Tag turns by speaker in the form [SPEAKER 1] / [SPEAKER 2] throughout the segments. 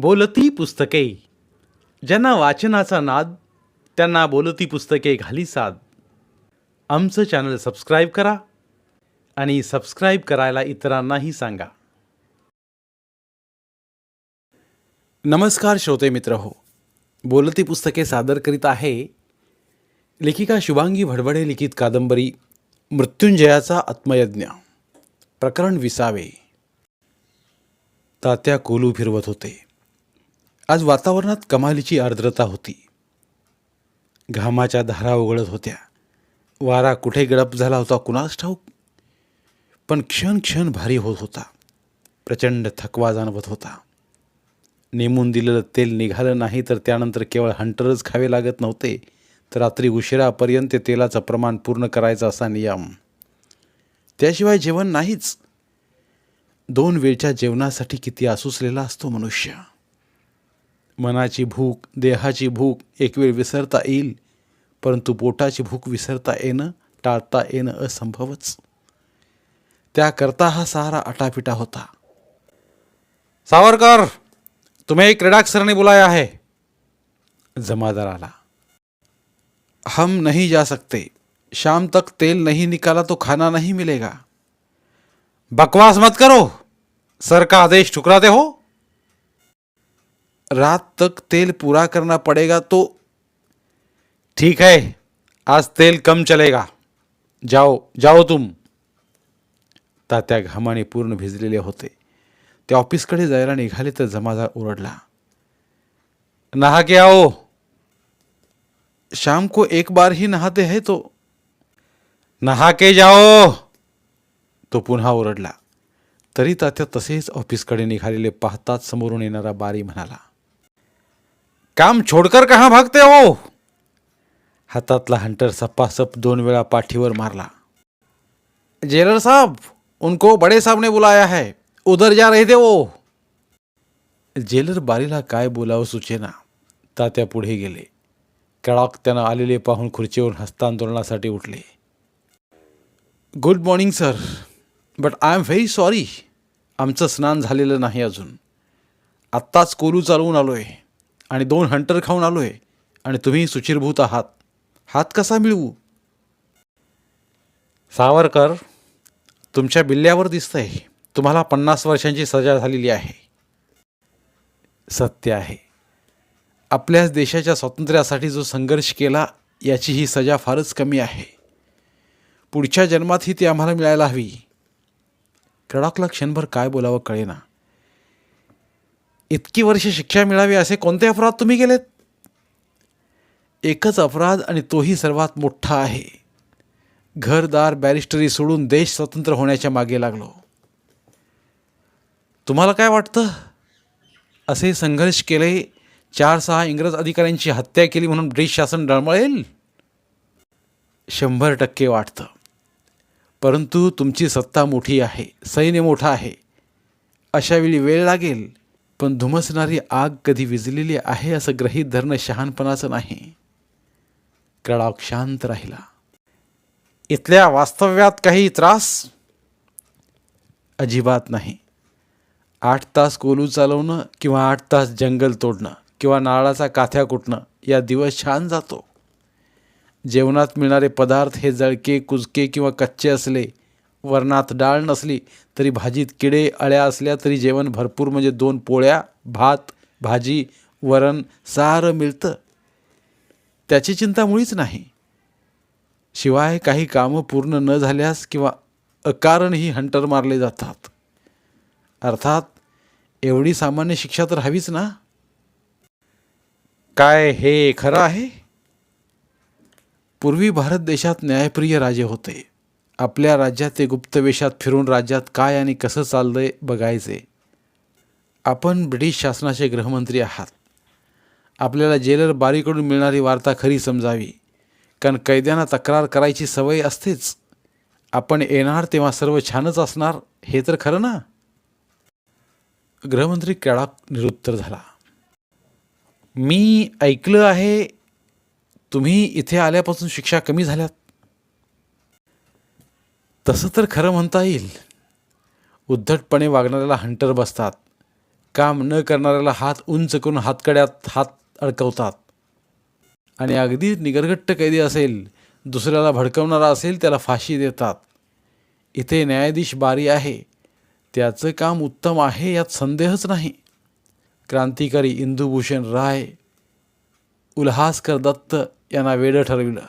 [SPEAKER 1] बोलती पुस्तके. ज्यांना वाचनाचा नाद त्यांना बोलती पुस्तके घाली साद. आमचं चॅनल सबस्क्राईब करा आणि सबस्क्राईब करायला इतरांनाही सांगा. नमस्कार श्रोते मित्र हो. बोलती पुस्तके सादर करीत आहे लेखिका शुभांगी भडभडे लिखित कादंबरी मृत्युंजयाचा आत्मयज्ञ प्रकरण विसावे. तात्या कोलू फिरवत होते. आज वातावरणात कमालीची आर्द्रता होती. घामाच्या धारा उघडत होत्या. वारा कुठे गडप झाला होता कुणास ठाऊक? पण क्षण क्षण भारी होत होता. प्रचंड थकवा जाणवत होता. नेमून दिलेलं तेल निघालं नाही तर त्यानंतर केवळ हंटरच खावे लागत नव्हते तर रात्री उशिरापर्यंत ते तेलाचं प्रमाण पूर्ण करायचा असा नियम. त्याशिवाय जेवण नाहीच. दोन वेळच्या जेवणासाठी किती आसुसलेला असतो मनुष्य. मनाची भूक देहाची भूक एक वेळ विसरता येईल परंतु पोटाची भूक विसरता येणं टाळता येणं असंभवच. त्याकरता हा सहारा अटापिटा होता. सावरकर तुम्ही क्रीडाक सर ने बुलाया है जमादार आला हम नहीं जा सकते. शाम तक तेल नहीं निकाला तो खाना नहीं मिलेगा. बकवास मत करो. सर का आदेश ठुकराते हो? रात तक तेल पूरा करना पड़ेगा तो ठीक है आज तेल कम चलेगा। जाओ जाओ तुम। तात्या घामाने पूर्ण भिजलेले होते. ते ऑफिसकडे जायला निघाले तर जमादार ओरडला नहा के आओ. शाम को एक बार ही नहाते है तो. नहा के जाओ. तो पुन्हा ओरडला. तरी तात्या तसेच ऑफिसकडे निघालेले पाहताच समोरून येणारा बारी म्हणाला काम छोडकर कहाँ भागते हो? हातातला हंटर सप्पासप दोन वेळा पाठीवर मारला. जेलर साहब उनको बड़े साहब ने बुलाया है. उधर जा रहे थे वो. जेलर बारीला काय बोलावं सुचेना तात्या पुढे गेले. कडाक त्यानं आलेले पाहून खुर्चीवरून हस्तांदोलनासाठी उठले. Good morning sir but I am very sorry आमचं स्नान झालेलं नाही अजून. आत्ताच कोलू चालवून आलो आहे आणि दोन हंटर खाऊन आलो आहे आणि तुम्ही सुचिरभूत आहात. हात कसा मिळवू? सावरकर तुमच्या बिल्ल्यावर दिसतंय. तुम्हाला पन्नास वर्षांची सजा झालेली आहे. सत्य आहे. आपल्याच देशाच्या स्वातंत्र्यासाठी जो संघर्ष केला याची ही सजा फारच कमी आहे. पुढच्या जन्मातही ती आम्हाला मिळायला हवी. कडॉकला क्षणभर काय बोलावं कळेना. इतकी वर्ष शिक्षा मिळावी असे कोणते अपराध तुम्ही केलेत? एकच अपराध आणि तोही सर्वात मोठा आहे. घरदार बॅरिस्टरी सोडून देश स्वतंत्र होण्याच्या मागे लागलो. तुम्हाला काय वाटतं? असे संघर्ष केले चार सहा इंग्रज अधिकाऱ्यांची हत्या केली म्हणून ब्रिटिश शासन डळमळेल? शंभर टक्के वाटतं. परंतु तुमची सत्ता मोठी आहे सैन्य मोठा आहे. अशावेळी वेळ लागेल. पण धुमसणारी आग कधी विजलेली आहे असं ग्रहीत धरणं शहाणपणाचं नाही. कळाव शांत राहिला. इथल्या वास्तव्यात काही त्रास? अजिबात नाही. आठ तास कोलू चालवणं किंवा आठ तास जंगल तोडणं किंवा नारळाचा काथ्या कुटणं या दिवस छान जातो. जेवणात मिळणारे पदार्थ हे जळके कुजके किंवा कच्चे असले वरणात डाळ नसली तरी भाजीत किडे अळ्या असल्या तरी जेवण भरपूर म्हणजे दोन पोळ्या भात भाजी वरण सारं मिळतं. त्याची चिंता मुळीच नाही. शिवाय काही कामं पूर्ण न झाल्यास किंवा अकारणही हंटर मारले जातात. अर्थात एवढी सामान्य शिक्षा तर हवीच ना? काय हे खरं आहे? पूर्वी भारत देशात न्यायप्रिय राजे होते. आपल्या राज्यात ते गुप्तवेशात फिरून राज्यात काय आणि कसं चाललंय बघायचे. आपण ब्रिटिश शासनाचे गृहमंत्री आहात. आपल्याला जेलर बारीकडून मिळणारी वार्ता खरी समजावी. कारण कैद्यांना तक्रार करायची सवय असतेच. आपण येणार तेव्हा सर्व छानच असणार हे तर खरं ना? गृहमंत्री केळाक निरुत्तर झाला. मी ऐकलं आहे तुम्ही इथे आल्यापासून शिक्षा कमी झाल्यात. तसं तर खरं म्हणता येईल. उद्धटपणे वागणाऱ्याला हंटर बसतात. काम न करणाऱ्याला हात उंच करून हातकड्यात हात अडकवतात. आणि अगदी निगरगट्ट कैदी असेल दुसऱ्याला भडकवणारा असेल त्याला फाशी देतात. इथे न्यायाधीश बारी आहे. त्याचं काम उत्तम आहे यात संदेहच नाही. क्रांतिकारी इंदुभूषण राय उल्हासकर दत्त यांना वेडं ठरविलं.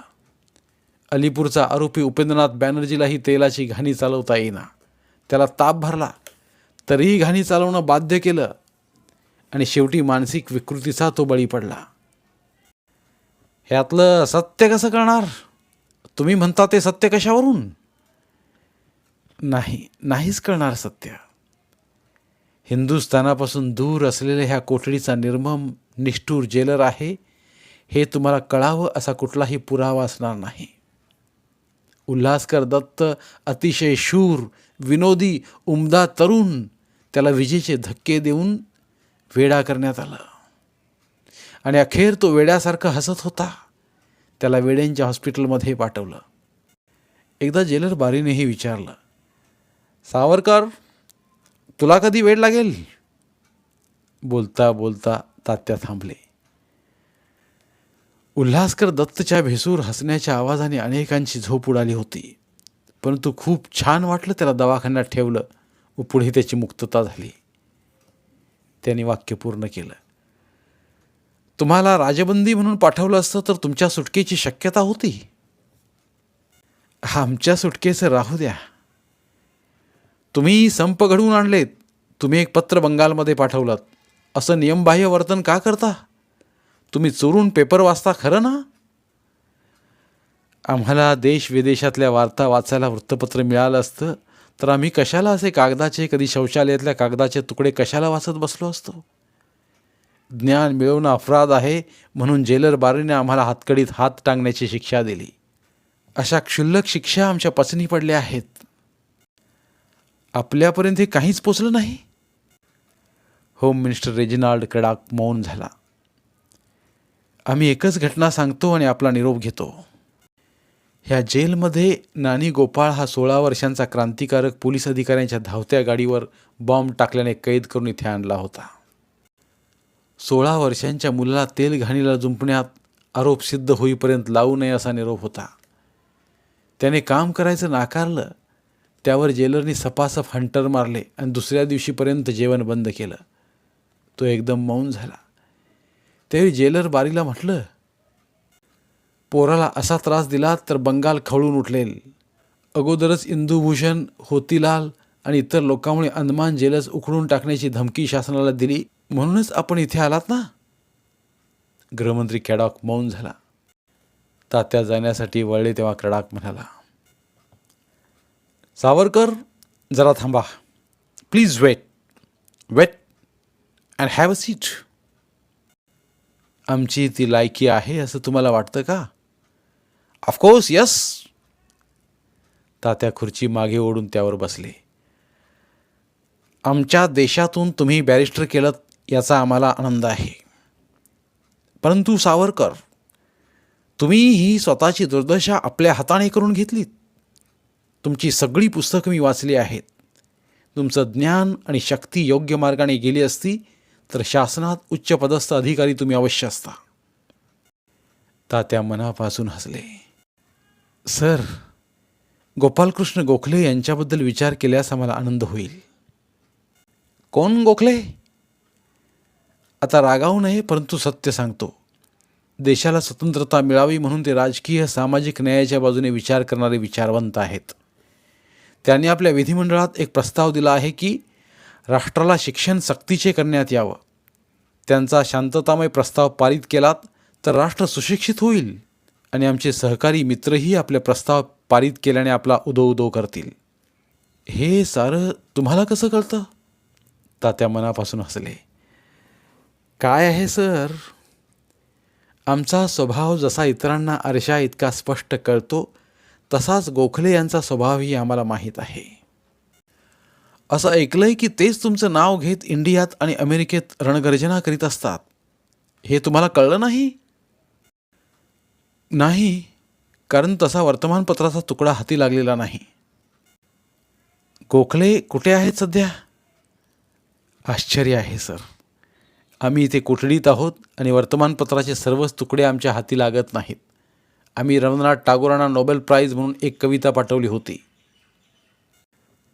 [SPEAKER 1] अलीपूरचा आरोपी उपेंद्रनाथ बॅनर्जीलाही तेलाची घाणी चालवता येईना. त्याला ताप भरला. तरीही घाणी चालवणं बाध्य केलं आणि शेवटी मानसिक विकृतीचा तो बळी पडला. ह्यातलं सत्य कसं कळणार? तुम्ही म्हणता ते सत्य कशावरून? नाही नाहीच कळणार सत्य. हिंदुस्थानापासून दूर असलेल्या ह्या कोठडीचा निर्मम निष्ठूर जेलर आहे हे तुम्हाला कळावं असा कुठलाही पुरावा असणार नाही. उल्हासकर दत्त अतिशय शूर विनोदी उमदा तरुण त्याला विजेचे धक्के देऊन वेडा करण्यात आलं. आणि अखेर तो वेड्यासारखा हसत होता. त्याला वेड्यांच्या हॉस्पिटलमध्ये पाठवलं. एकदा जेलर बारीनेही विचारलं सावरकर तुला कधी वेळ लागेल? बोलता बोलता तात्या थांबले. उल्हासकर दत्तच्या भेसूर हसण्याच्या आवाजाने अनेकांची झोप उडाली होती. परंतु खूप छान वाटलं त्याला दवाखान्यात ठेवलं व पुढे त्याची मुक्तता झाली. त्यांनी वाक्य पूर्ण केलं. तुम्हाला राजबंदी म्हणून पाठवलं असतं तर तुमच्या सुटकेची शक्यता होती. आमच्या सुटकेचं राहू द्या. तुम्ही संप घडवून आणलेत. तुम्ही एक पत्र बंगालमध्ये पाठवलं असं नियमबाह्य वर्तन का करता? तुम्ही चोरून पेपर वाचता खरं ना? आम्हाला देश विदेशातल्या वार्ता वाचायला वृत्तपत्र मिळालं असतं तर आम्ही कशाला असे कागदाचे कधी शौचालयातल्या कागदाचे तुकडे कशाला वाचत बसलो असतो? ज्ञान मिळवणं अपराध आहे म्हणून जेलर बारीने आम्हाला हातकडीत हात टांगण्याची शिक्षा दिली. अशा क्षुल्लक शिक्षा आमच्या पचनी पडल्या आहेत. आपल्यापर्यंत हे काहीच पोचलं नाही? होम मिनिस्टर रेजिनाल्ड कडाक मौन झाला. आम्ही एकच घटना सांगतो आणि आपला निरोप घेतो. ह्या जेलमध्ये नानी गोपाळ हा सोळा वर्षांचा क्रांतिकारक पोलीस अधिकाऱ्यांच्या धावत्या गाडीवर बॉम्ब टाकल्याने कैद करून इथे आणला होता. सोळा वर्षांच्या मुलाला तेल घाणीला जुंपण्यात आरोप सिद्ध होईपर्यंत लावू नये असा निरोप होता. त्याने काम करायचं नाकारलं त्यावर जेलरनी सपासप हंटर मारले आणि दुसऱ्या दिवशीपर्यंत जेवण बंद केलं. तो एकदम मौन झाला. त्यावेळी जेलर बारीला म्हटलं पोराला असा त्रास दिला तर बंगाल खवळून उठलेल. अगोदरच इंदुभूषण होतीलाल आणि इतर लोकांमुळे अंदमान जेलच उखडून टाकण्याची धमकी शासनाला दिली. म्हणूनच आपण इथे आलात ना? गृहमंत्री कॅडॉक मौन झाला. तात्या जाण्यासाठी वळले तेव्हा क्रडाक म्हणाला सावरकर जरा थांबा. Please wait. Wait and have a seat. आमची ती लायकी आहे असं तुम्हाला वाटतं का? ऑफकोर्स यस तात्या खुर्ची मागे ओढून त्यावर बसले. आमच्या देशातून तुम्ही बॅरिस्टर केलं याचा आम्हाला आनंद आहे. परंतु सावरकर तुम्ही ही स्वतःची दुर्दशा आपल्या हाताने करून घेतलीत. तुमची सगळी पुस्तकं मी वाचली आहेत. तुमचं ज्ञान आणि शक्ती योग्य मार्गाने गेली असती तर शासनात उच्चपदस्थ अधिकारी तुम्ही अवश्य असता. तात्या मनापासून हसले. सर गोपालकृष्ण गोखले यांच्याबद्दल विचार केल्यास आम्हाला आनंद होईल. कोण गोखले? आता रागावू नये परंतु सत्य सांगतो. देशाला स्वतंत्रता मिळावी म्हणून ते राजकीय सामाजिक न्यायाच्या बाजूने विचार करणारे विचारवंत आहेत. त्यांनी आपल्या विधिमंडळात एक प्रस्ताव दिला आहे की राष्ट्राला शिक्षण सक्तीचे करण्यात यावं. त्यांचा शांततामय प्रस्ताव पारित केलात तर राष्ट्र सुशिक्षित होईल आणि आमचे सहकारी मित्रही आपले प्रस्ताव पारित केल्याने आपला उदो उदो करतील. हे सारं तुम्हाला कसं कळतं? तात्या मनापासून हसले. काय आहे सर? आमचा स्वभाव जसा इतरांना आरशा इतका स्पष्ट कळतो तसाच गोखले यांचा स्वभावही आम्हाला माहीत आहे. असं ऐकलंय की तेच तुमचं नाव घेत इंडियात आणि अमेरिकेत रणगर्जना करीत असतात. हे तुम्हाला कळलं नाही? नाही कारण तसा वर्तमानपत्राचा तुकडा हाती लागलेला नाही. गोखले कुठे आहेत सध्या? आश्चर्य आहे सर. आम्ही इथे कोठडीत आहोत आणि वर्तमानपत्राचे सर्वच तुकडे आमच्या हाती लागत नाहीत. आम्ही रवींद्रनाथ टागोरांना नोबेल प्राईज म्हणून एक कविता पाठवली होती.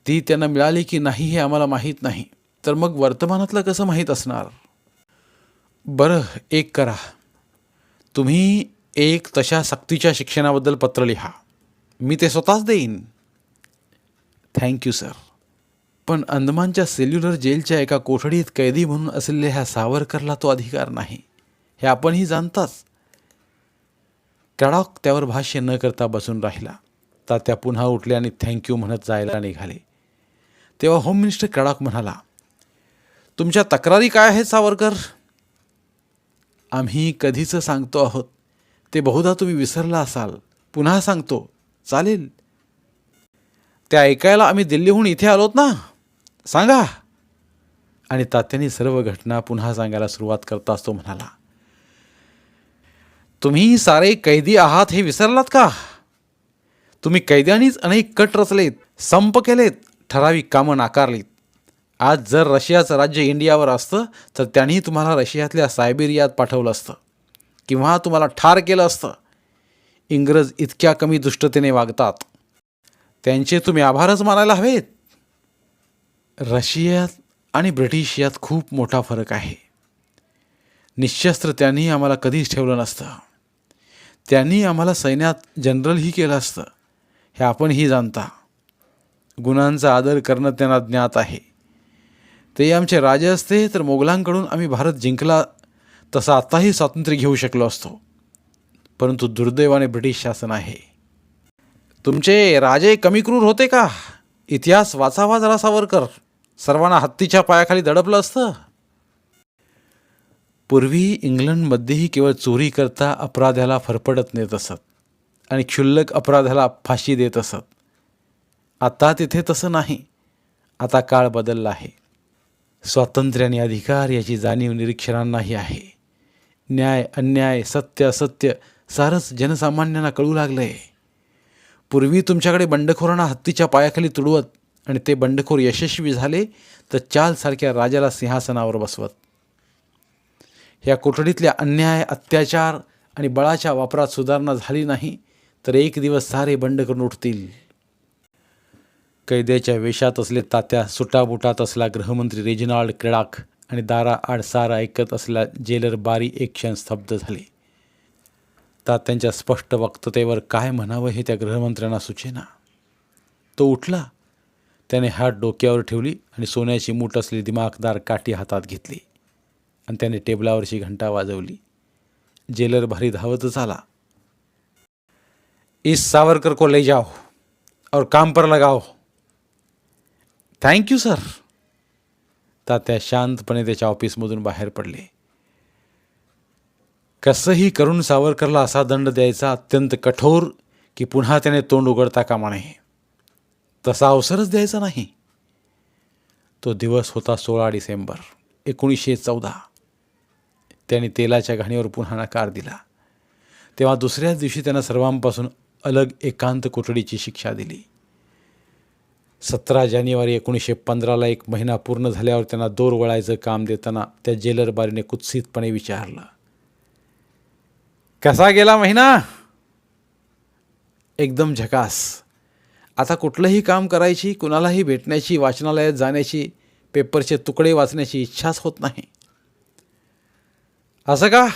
[SPEAKER 1] ती त्यांना मिळाली की नाही हे आम्हाला माहीत नाही. तर मग वर्तमानातलं कसं माहीत असणार? बरं एक करा. तुम्ही एक तशा सक्तीच्या शिक्षणाबद्दल पत्र लिहा. मी ते स्वतःच देईन. थँक्यू सर पण अंदमानच्या सेल्युलर जेलच्या एका कोठडीत कैदी म्हणून असलेल्या ह्या सावरकरला तो अधिकार नाही. हे आपणही जाणताच कडॉक त्यावर भाष्य न करता बसून राहिला. तात्या पुन्हा उठले आणि थँक्यू म्हणत जायला निघाले. तेव्हा होम मिनिस्टर कडाक म्हणाला तुमच्या तक्रारी काय आहेत सावरकर? आम्ही कधीच सांगतो आहोत. ते बहुधा तुम्ही विसरला असाल. पुन्हा सांगतो. चालेल. त्या ऐकायला आम्ही दिल्लीहून इथे आलोत ना? सांगा. आणि तात्याने सर्व घटना पुन्हा सांगायला सुरुवात करताच तो म्हणाला तुम्ही सारे कैदी आहात हे विसरलात का? तुम्ही कैद्यांनीच अनेक कट रचलेत संप केलेत ठराविक कामं नाकारलीत. आज जर रशियाचं राज्य इंडियावर असतं तर त्यांनी तुम्हाला रशियातल्या सायबेरियात पाठवलं असतं. किंवा तुम्हाला ठार केलं असतं. इंग्रज इतक्या कमी दुष्टतेने वागतात. त्यांचे तुम्ही आभारच मानायला हवेत. रशियात आणि ब्रिटिश यात खूप मोठा फरक आहे. निशस्त्र त्यांनी आम्हाला कधीच ठेवलं नसतं. त्यांनी आम्हाला सैन्यात जनरलही केलं असतं. हे आपणही जाणता. गुणांचा आदर करणं त्यांना ज्ञात आहे. ते आमचे राजे असते तर मोगलांकडून आम्ही भारत जिंकला तसं आत्ताही स्वातंत्र्य घेऊ शकलो असतो. परंतु दुर्दैवाने ब्रिटिश शासन आहे. तुमचे राजे कमी क्रूर होते का? इतिहास वाचावा जरा सावरकर सर्वांना हत्तीच्या पायाखाली दडपलं असतं. पूर्वी इंग्लंडमध्येही केवळ चोरी करता अपराध्याला फरफडत नेत असत आणि क्षुल्लक अपराध्याला फाशी देत असत. आता तिथे तसं नाही. आता काळ बदलला आहे. स्वातंत्र्य आणि अधिकार याची जाणीव निरीक्षरांनाही आहे. न्याय अन्याय सत्य असत्य सारंच जनसामान्यांना कळू लागलं आहे पूर्वी तुमच्याकडे बंडखोरांना हत्तीच्या पायाखाली तुडवत आणि ते बंडखोर यशस्वी झाले तर चालसारख्या राजाला सिंहासनावर बसवत. ह्या कोठडीतल्या अन्याय अत्याचार आणि बळाच्या वापरात सुधारणा झाली नाही तर एक दिवस सारे बंड करून उठतील. कैद्याच्या वेशात असले तात्या सुटाबुटात असला गृहमंत्री रेजिनाल्ड क्रेडाक आणि दारा आड सारा ऐकत असला जेलर बारी एक क्षण स्तब्ध झाले. तात्यांच्या स्पष्ट वक्ततेवर काय म्हणावं हे त्या गृहमंत्र्यांना सुचेना. तो उठला. त्याने हात डोक्यावर ठेवली आणि सोन्याची मूठ असली दिमागदार काठी हातात घेतली आणि त्याने टेबलावरची घंटा वाजवली. जेलर भारी धावतच आला. इस सावरकर को ले जाओ और काम पर लगाओ. थँक्यू सर तात्या शांतपणे त्याच्या ऑफिसमधून बाहेर पडले. कसंही करून सावरकरला असा दंड द्यायचा अत्यंत कठोर की पुन्हा त्याने तोंड उघडता कामा नये. तसा अवसरच द्यायचा नाही. तो दिवस होता सोळा डिसेंबर एकोणीसशे चौदा. त्याने तेलाच्या घाणीवर पुन्हा नकार दिला. तेव्हा दुसऱ्याच दिवशी त्यांना सर्वांपासून अलग एकांत कोठडीची शिक्षा दिली. सतरा जानेवारी एकोणीसशे पंधराला एक महिना पूर्ण झाल्यावर त्यांना दोर वळायचं काम देताना त्या जेलरबारीने कुत्सितपणे विचारलं. कसा गेला महिना? एकदम झकास. आता कुठलंही काम करायची कुणालाही भेटण्याची वाचनालयात जाण्याची पेपरचे तुकडे वाचण्याची इच्छाच होत नाही. असं का?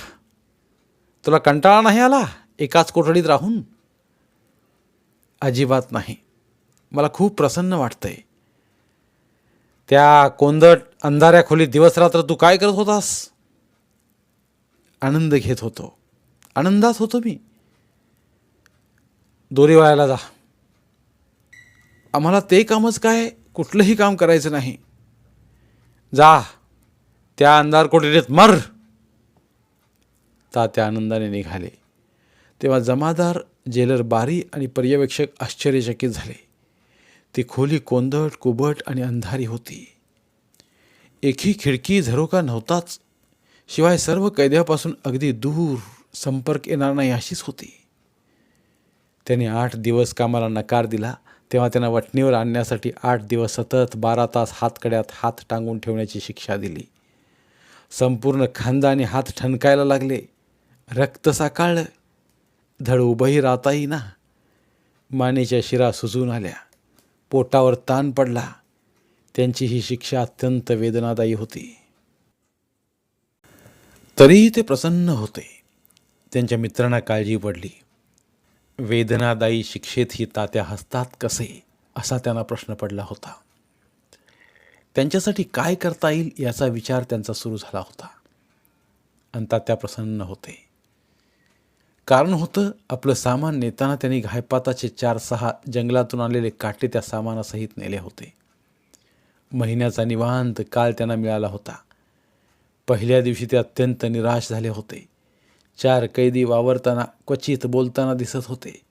[SPEAKER 1] तुला कंटाळा नाही आला? एकाच कोठडीत राहून? अजिबात नाही. मला खूप प्रसन्न वाटतंय. त्या कोंदट अंधाऱ्या खोलीत दिवसरात्र तू काय करत होतास? आनंद घेत होतो. आनंदात होतो मी. दोरी वाळायला जा. आम्हाला ते कामच काय? कुठलंही काम करायचं नाही. जा. त्या अंधार कोठडीत मर तात्या आनंदाने निघाले. तेव्हा जमादार जेलर बारी आणि पर्यवेक्षक आश्चर्यचकित झाले. ती खोली कोंदट कुबट आणि अंधारी होती. एकही खिडकी झरोका नव्हताच. शिवाय सर्व कैद्यापासून अगदी दूर संपर्क येणार नाही अशीच होती. त्याने आठ दिवस कामाला नकार दिला तेव्हा त्यांना वटणीवर आणण्यासाठी आठ दिवस सतत बारा तास हातकड्यात हात टांगून ठेवण्याची शिक्षा दिली. संपूर्ण खांदाने हात ठणकायला लागले. रक्त साकाळलं. धड उभंही राहता ना. मानेच्या शिरा सुजून आल्या. पोटावर ताण पडला. त्यांची ही शिक्षा अत्यंत वेदनादायी होती. तरीही ते प्रसन्न होते. त्यांच्या मित्रांना काळजी पडली. वेदनादायी शिक्षेत ही तात्या हसतात कसे असा त्यांना प्रश्न पडला होता. त्यांच्यासाठी काय करता येईल याचा विचार त्यांचा सुरू झाला होता. आणि तात्या प्रसन्न होते. कारण होतं आपलं सामान नेताना त्यांनी घायपाताचे चार सहा जंगलातून आलेले काटे त्या सामानासहित नेले होते. महिन्याचा निवांत काल त्यांना मिळाला होता. पहिल्या दिवशी ते अत्यंत निराश झाले होते. चार कैदी वावरताना क्वचित बोलताना दिसत होते.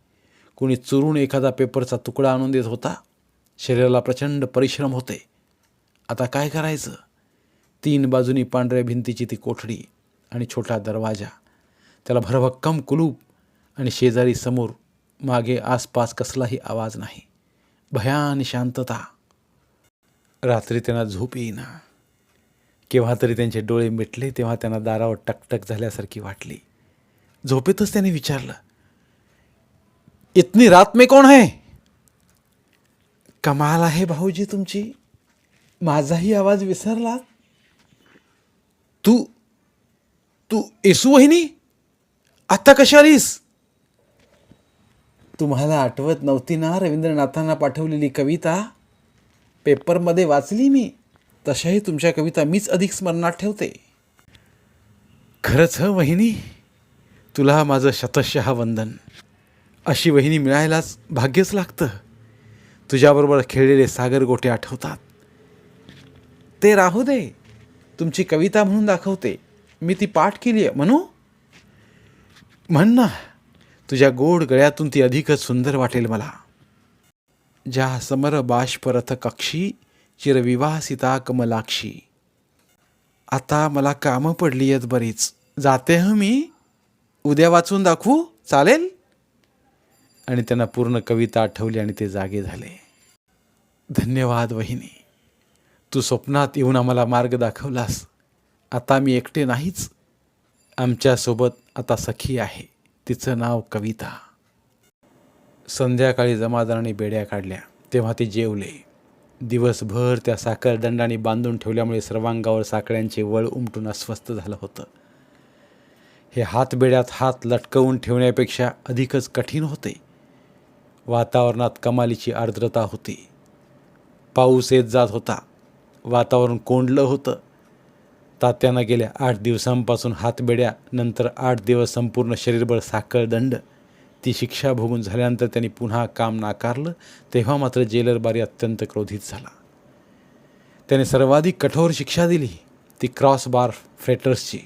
[SPEAKER 1] कुणी चुरून एखादा पेपरचा तुकडा आणून देत होता. शरीराला प्रचंड परिश्रम होते. आता काय करायचं? तीन बाजूनी पांढऱ्या भिंतीची ती कोठडी आणि छोटा दरवाजा. त्याला भरभक्कम कुलूप आणि शेजारी समोर मागे आसपास कसलाही आवाज नाही. भयान शांतता. रात्री त्यांना झोप येईना. केव्हा तरी त्यांचे डोळे मिटले तेव्हा त्यांना दारावर टकटक झाल्यासारखी वाटली. झोपेतच त्याने विचारलं इतनी रात में कोण है? कमाल आहे भाऊजी तुमची. माझाही आवाज विसरला तू तू येसू वहिनी? आत्ता कशा आलीस? तुम्हाला आठवत नव्हती ना रवींद्रनाथांना पाठवलेली कविता? पेपरमध्ये वाचली मी. तशाही तुमच्या कविता मीच अधिक स्मरणात ठेवते. खरंच ह वहिनी? तुला माझं शतशः वंदन. अशी वहिनी मिळायलाच भाग्यच लागतं. तुझ्याबरोबर खेळलेले सागर गोटे आठवतात. ते राहू दे. तुमची कविता म्हणून दाखवते. मी ती पाठ केली आहे म्हणू? म्हण ना तुझ्या गोड गळ्यातून ती अधिकच सुंदर वाटेल मला. ज्या समर बाष्परथ कक्षी चिरविवासिता कमलाक्षी. आता मला कामं पडली आहेत बरीच. जाते ह मी? उद्या वाचून दाखवू? चालेल? आणि त्यांना पूर्ण कविता आठवली आणि ते जागे झाले. धन्यवाद वहिनी. तू स्वप्नात येऊन आम्हाला मार्ग दाखवलास. आता मी एकटे नाहीच. आमच्यासोबत आता सखी आहे. तिचं नाव कविता. संध्याकाळी जमादाराने बेड्या काढल्या. तेव्हा ते जेवले. दिवसभर त्या साखरदंडाने बांधून ठेवल्यामुळे सर्वांगावर साखळ्यांचे वळ उमटून अस्वस्थ झालं होतं. हे हातबेड्यात हात लटकवून ठेवण्यापेक्षा अधिकच कठीण होते. वातावरणात कमालीची आर्द्रता होती. पाऊस येत जात होता. वातावरण कोंडलं होतं. तात्यानं गेल्या आठ दिवसांपासून हातबेड्या नंतर आठ दिवस संपूर्ण शरीरभर साखळदंड. ती शिक्षा भोगून झाल्यानंतर त्यांनी पुन्हा काम नाकारलं तेव्हा मात्र जेलरबारी अत्यंत क्रोधित झाला. त्याने सर्वाधिक कठोर शिक्षा दिली ती क्रॉस बार फ्रेटर्सची.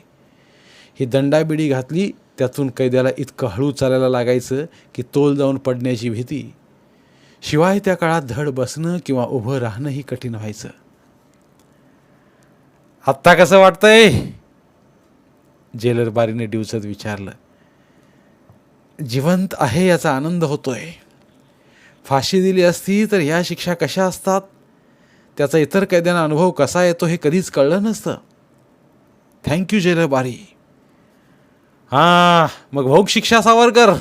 [SPEAKER 1] ही दंडाबिडी घातली त्यातून कैद्याला इतकं हळू चालायला लागायचं की तोल जाऊन पडण्याची भीती. शिवाय त्या काळात धड बसणं किंवा उभं राहणंही कठीण व्हायचं. आत्ता कसं वाटतंय? जेलर बारीने डिवचत विचारलं जिवंत आहे याचा आनंद होतोय. फाशी दिली असती तर ह्या शिक्षा कशा असतात? त्याचा इतर कैद्यांना अनुभव कसा येतो हे कधीच कळलं नसतं. थँक्यू जेलर बारी. हां मग भोग शिक्षा सावरकर.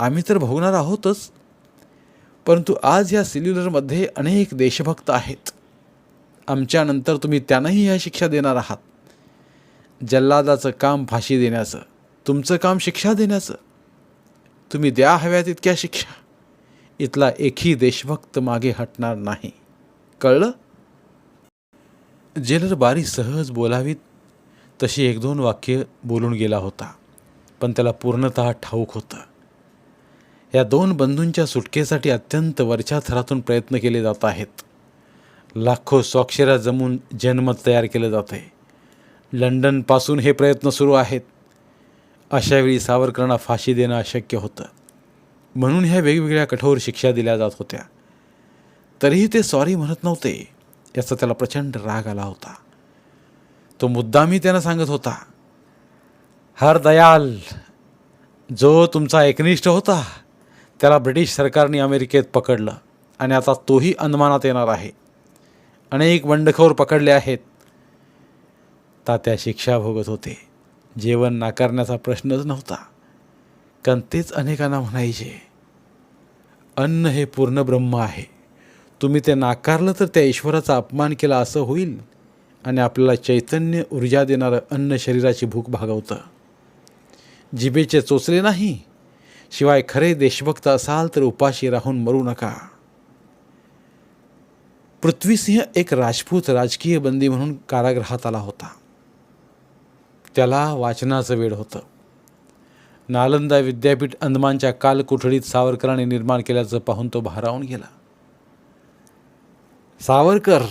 [SPEAKER 1] आम्ही तर भोगणार आहोतच परंतु आज या सेल्युलरमध्ये अनेक देशभक्त आहेत. आमच्यानंतर तुम्ही त्यांनाही ह्या शिक्षा देणार आहात. जल्लादाचं काम फाशी देण्याचं तुमचं काम शिक्षा देण्याचं. तुम्ही द्या हव्यात इतक्या शिक्षा. इथला एकही देशभक्त मागे हटणार नाही. कळलं? जेलर बारी सहज बोलावीत तशी एक दोन वाक्य बोलून गेला होता पण त्याला पूर्णत ठाऊक होतं. या दोन बंधूंच्या सुटकेसाठी अत्यंत वरच्या थरातून प्रयत्न केले जात आहेत. लाखो स्वाक्षऱ्या जमून जनमत तयार केलं जात आहे लंडनपासून हे प्रयत्न सुरू आहेत. अशावेळी सावरकरांना फाशी देणं अशक्य होतं. म्हणून ह्या वेगवेगळ्या कठोर शिक्षा दिल्या जात होत्या. तरीही ते सॉरी म्हणत नव्हते याचा त्याला प्रचंड राग आला होता. तो मुद्दामी त्यांना सांगत होता हर दयाल जो तुमचा एकनिष्ठ होता त्याला ब्रिटिश सरकारने अमेरिकेत पकडलं आणि आता तोही अनुमानात येणार आहे. अनेक बंडखोर पकडले आहेत. तात्या शिक्षा भोगत होते. जेवण नाकारण्याचा प्रश्नच नव्हता. कारण तेच अनेकांना म्हणायचे अन्न हे पूर्ण ब्रह्म आहे. तुम्ही ते नाकारलं तर त्या ईश्वराचा अपमान केला असं होईल आणि आपल्याला चैतन्य ऊर्जा देणारं अन्न शरीराची भूक भागवतं. जिभेचे चोचले नाही. शिवाय खरे देशभक्त असाल तर उपाशी राहून मरू नका. पृथ्वीसिंह एक राजपूत राजकीय बंदी म्हणून कारागृहात आला होता. त्याला वाचनाचं वेळ होतं. नालंदा विद्यापीठ अंदमानच्या कालकोठडीत सावरकरांनी निर्माण केल्याचं पाहून तो भारावून गेला. सावरकर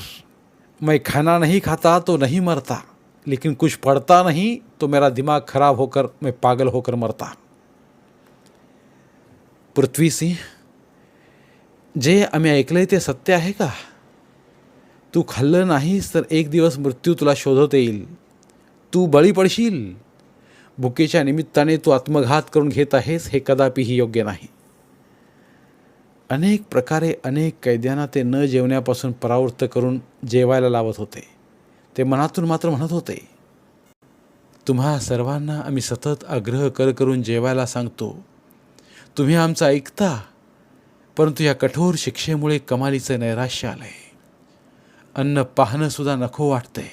[SPEAKER 1] मैं खाना नहीं खाता तो नहीं मरता लेकिन कुछ पढ़ता नहीं तो मेरा दिमाग खराब होकर मैं पागल होकर मरता. पृथ्वी सिंह जे आम्ही ऐकलंय ते सत्य आहे का? तू खाल्लं नाहीस तर एक दिवस मृत्यू तुला शोधत येईल. तू बळी पडशील. भुकेच्या निमित्ताने तू आत्मघात करून घेत आहेस हे कदापिही योग्य नाही. अनेक प्रकारे अनेक कैद्यांना ते न जेवण्यापासून परावृत्त करून जेवायला लावत होते. ते मनातून मात्र म्हणत होते तुम्हा सर्वांना आम्ही सतत आग्रह कर करून जेवायला सांगतो. तुम्ही आमचं ऐकता परंतु या कठोर शिक्षेमुळे कमालीचं नैराश्य आलं आहे अन्न पाहणंसुद्धा नको वाटतंय.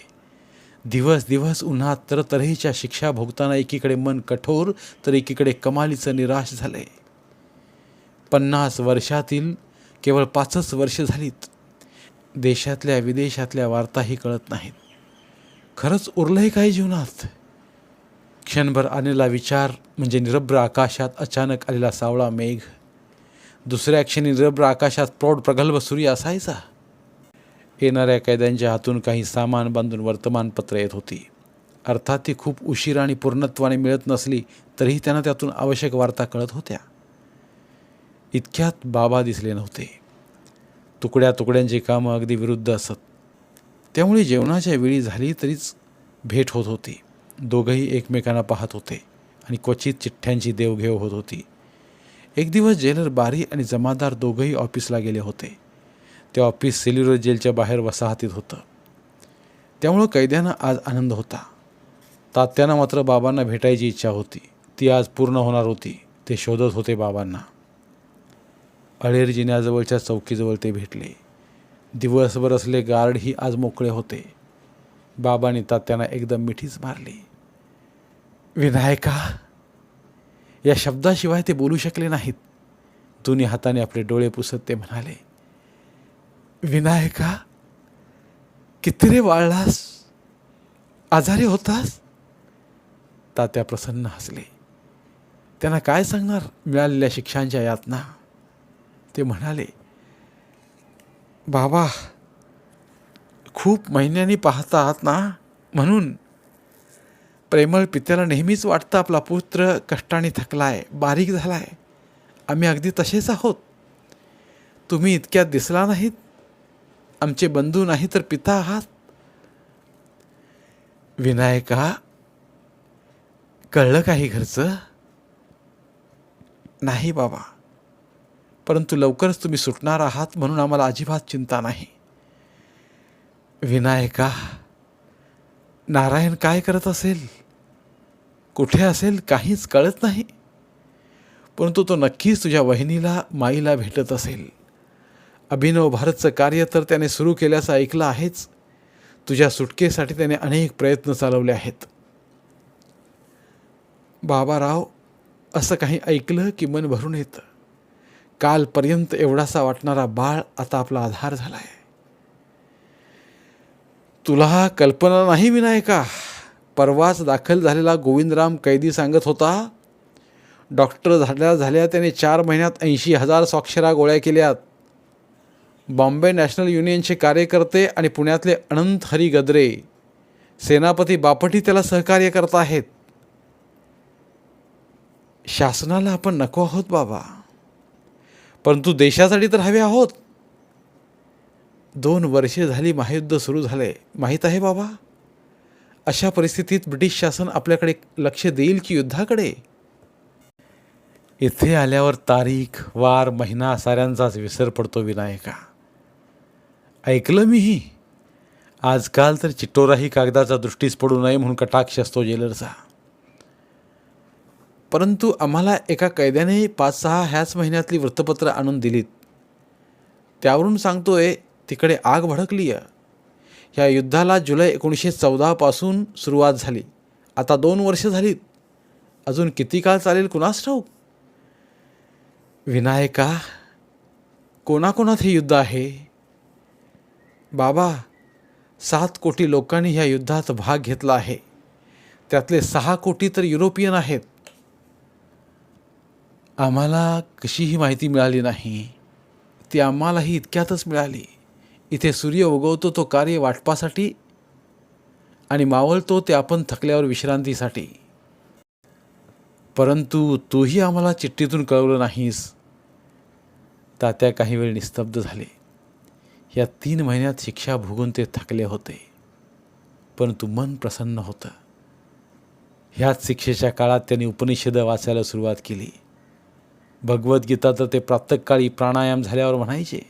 [SPEAKER 1] दिवस दिवस उन्हात तरतऱ्हेच्या शिक्षा भोगताना एकीकडे मन कठोर तर एकीकडे कमालीचं निराश झालं आहे पन्नास वर्षातील केवळ पाचच वर्ष झालीत. देशातल्या विदेशातल्या वार्ताही कळत नाहीत. खरंच उरलंय काय जीवनात? क्षणभर आलेला विचार म्हणजे निरभ्र आकाशात अचानक आलेला सावळा मेघ. दुसऱ्या क्षणी निरभ्र आकाशात प्रौढ प्रगल्भ सूर्य असायचा. येणाऱ्या कैद्यांच्या हातून काही सामान बांधून वर्तमानपत्र येत होती. अर्थात ती खूप उशीर आणि पूर्णत्वाने मिळत नसली तरीही त्यांना त्यातून आवश्यक वार्ता कळत होत्या. इतक्यात बाबा दिसले नव्हते. तुकड्या तुकड्यांची कामं अगदी विरुद्ध असत. त्यामुळे जेवणाच्या वेळी झाली तरीच भेट होत होती. दोघंही एकमेकांना पाहत होते आणि क्वचित चिठ्ठ्यांची देवघेव होत होती. एक दिवस जेलर बारी आणि जमादार दोघंही ऑफिसला गेले होते. ते ऑफिस सेल्युलर जेलच्या बाहेर वसाहतीत होतं. त्यामुळं कैद्यांना आज आनंद होता. तात्यांना मात्र बाबांना भेटायची इच्छा होती. ती आज पूर्ण होणार होती. ते शोधत होते बाबांना. अळेर जिन्याजवळच्या चौकीजवळ ते भेटले. दिवसभर असले गार्डही आज मोकळे होते. बाबांनी तात्यांना एकदम मिठीच मारली. विनायका या शब्दाशिवाय ते बोलू शकले नाहीत. दोन्ही हाताने आपले डोळे पुसत ते म्हणाले. विनायका किती रे वाळलास? आजारी होतास? तात्या प्रसन्न हसले. त्यांना काय सांगणार मिळालेल्या शिक्षांच्या यातना? ते म्हणाले बाबा खूप महिन्यांनी पाहता आहात ना? म्हणून प्रेमळ पित्याला नेहमीच वाटतं आपला पुत्र कष्टाने थकलाय बारीक झालाय. आम्ही अगदी तसेच आहोत. तुम्ही इतक्यात दिसला नाहीत आमचे बंधू नाही तर पिता आहात. विनायका कळलं काही घरचं? नाही बाबा. परंतु लवकरच तुम्ही सुटणार आहात म्हणून आम्हाला अजिबात चिंता नाही. विनायका नारायण काय करत असेल? कुठे असेल काहीच कळत नाही. परंतु तो नक्कीच तुझ्या वहिनीला माईला भेटत असेल. अभिनव भारतचं कार्य तर त्याने सुरू केल्याचं ऐकलं आहेच. तुझ्या सुटकेसाठी त्याने अनेक प्रयत्न चालवले आहेत. बाबाराव असं काही ऐकलं की मन भरून येतं. कालपर्यंत एवढासा वाटणारा बाळ आता आपला आधार झाला आहे तुला कल्पना नाही विनायका. परवाच दाखल झालेला गोविंदराम कैदी सांगत होता डॉक्टर झाल्या झाल्या त्याने चार महिन्यात ऐंशी हजार स्वाक्षरा गोळ्या केल्यात. बॉम्बे नॅशनल युनियनचे कार्यकर्ते आणि पुण्यातले अनंत हरी गद्रे सेनापती बापटी त्याला सहकार्य करत आहेत. शासनाला आपण नको आहोत बाबा. परंतु देशासाठी तर हवे आहोत. दोन वर्षे झाली महायुद्ध सुरू झाले. माहीत आहे बाबा? अशा परिस्थितीत ब्रिटिश शासन आपल्याकडे लक्ष देईल की युद्धाकडे? इथे आल्यावर तारीख वार महिना साऱ्यांचाच विसर पडतो विनायका. ऐकलं मीही. आजकाल तर चिट्टोराही कागदाचा दृष्टीस पडू नये म्हणून कटाक्ष असतो जेलरचा. परंतु आम्हाला एका कैद्याने पाच सहा ह्याच महिन्यातली वृत्तपत्र आणून दिलीत. त्यावरून सांगतोय तिकडे आग भडकली आहे ह्या युद्धाला जुलै एकोणीसशे चौदापासून सुरुवात झाली. आता दोन वर्ष झालीत. अजून किती काळ चालेल कुणास ठाऊक? विनायका कोणाकोणात हे युद्ध आहे? बाबा सात कोटी लोकांनी ह्या युद्धात भाग घेतला आहे. त्यातले सहा कोटी तर युरोपियन आहेत. आम्हाला कशीही माहिती मिळाली नाही? ती आम्हालाही इतक्यातच मिळाली. इथे सूर्य उगवतो तो कार्य वाटपासाठी आणि मावळतो ते आपण थकल्यावर विश्रांतीसाठी. परंतु तूही आम्हाला चिठ्ठीतून कळवलं नाहीस. तात्या काही वेळ निस्तब्ध झाले. या तीन महिन्यात शिक्षा भोगून ते थकले होते. परंतु मन प्रसन्न होतं. ह्याच शिक्षेच्या काळात त्यांनी उपनिषद वाचायला सुरुवात केली. भगवद्गीता तर ते प्रातःकाळी प्राणायाम झाल्यावर म्हणायचे.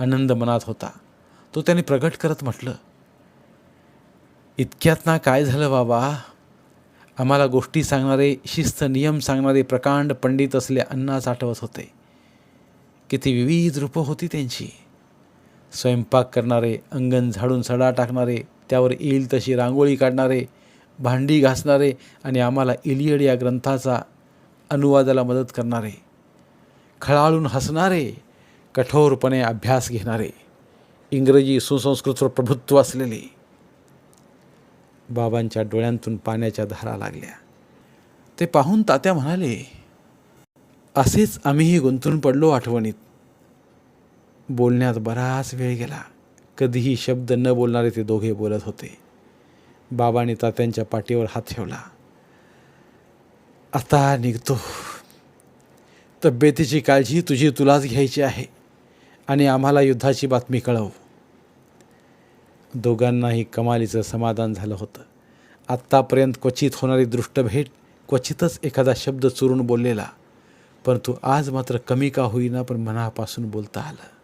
[SPEAKER 1] आनंद मनात होता. तो त्यांनी प्रकट करत म्हटलं इतक्यात ना काय झालं बाबा? आम्हाला गोष्टी सांगणारे शिस्त नियम सांगणारे प्रकांड पंडित असले अण्णाच आठवत होते. किती विविध रूपं होती त्यांची. स्वयंपाक करणारे अंगण झाडून सडा टाकणारे त्यावर येईल तशी रांगोळी काढणारे भांडी घासणारे आणि आम्हाला इलियड या ग्रंथाचा अनुवादाला मदत करणारे खळाळून हसणारे कठोरपणे अभ्यास घेणारे इंग्रजी सुसंस्कृतवर प्रभुत्व असलेले बाबांच्या डोळ्यांतून पाण्याच्या धारा लागल्या. ते पाहून तात्या म्हणाले असेच आम्हीही गुंतून पडलो आठवणीत. बोलण्यात बराच वेळ गेला. कधीही शब्द न बोलणारे ते दोघे बोलत होते. बाबाने तात्यांच्या पाठीवर हात ठेवला. आता निघतो. तब्येतीची काळजी तुझी तुलाच घ्यायची आहे आणि आम्हाला युद्धाची बातमी कळव. दोघांनाही कमालीचं समाधान झालं होतं. आत्तापर्यंत क्वचित होणारी दृष्टभेट क्वचितच एखादा शब्द चुरून बोललेला परंतु आज मात्र कमी का होईना पण मनापासून बोलता आलं.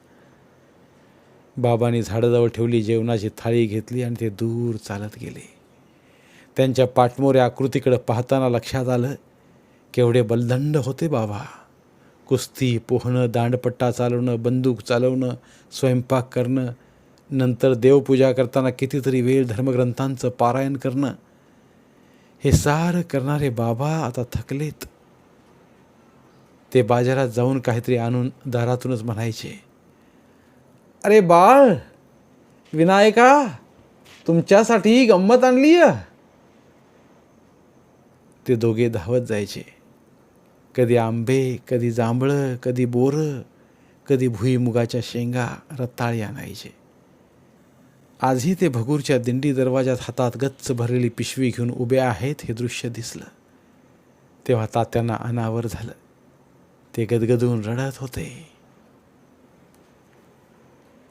[SPEAKER 1] बाबांनी झाडाजवळ ठेवली जेवणाची थाळी घेतली आणि ते दूर चालत गेले. त्यांच्या पाठमोऱ्या आकृतीकडे पाहताना लक्षात आलं केवढे बलदंड होते बाबा. कुस्ती पोहणं दांडपट्टा चालवणं बंदूक चालवणं स्वयंपाक करणं नंतर देवपूजा करताना कितीतरी वेळ धर्मग्रंथांचं पारायण करणं. हे सारं करणारे बाबा आता थकलेत. ते बाजारात जाऊन काहीतरी आणून दारातूनच म्हणायचे अरे बाळ विनायका तुमच्यासाठी गंमत आणली ते दोघे धावत जायचे. कधी आंबे कधी जांभळं कधी बोरं कधी भुईमुगाच्या शेंगा रताळी आणायचे. आजही ते भगूरच्या दिंडी दरवाजात हातात गच्च भरलेली पिशवी घेऊन उभे आहेत हे दृश्य दिसलं. तेव्हा तात्यांना अनावर झालं. ते गदगदून रडत होते.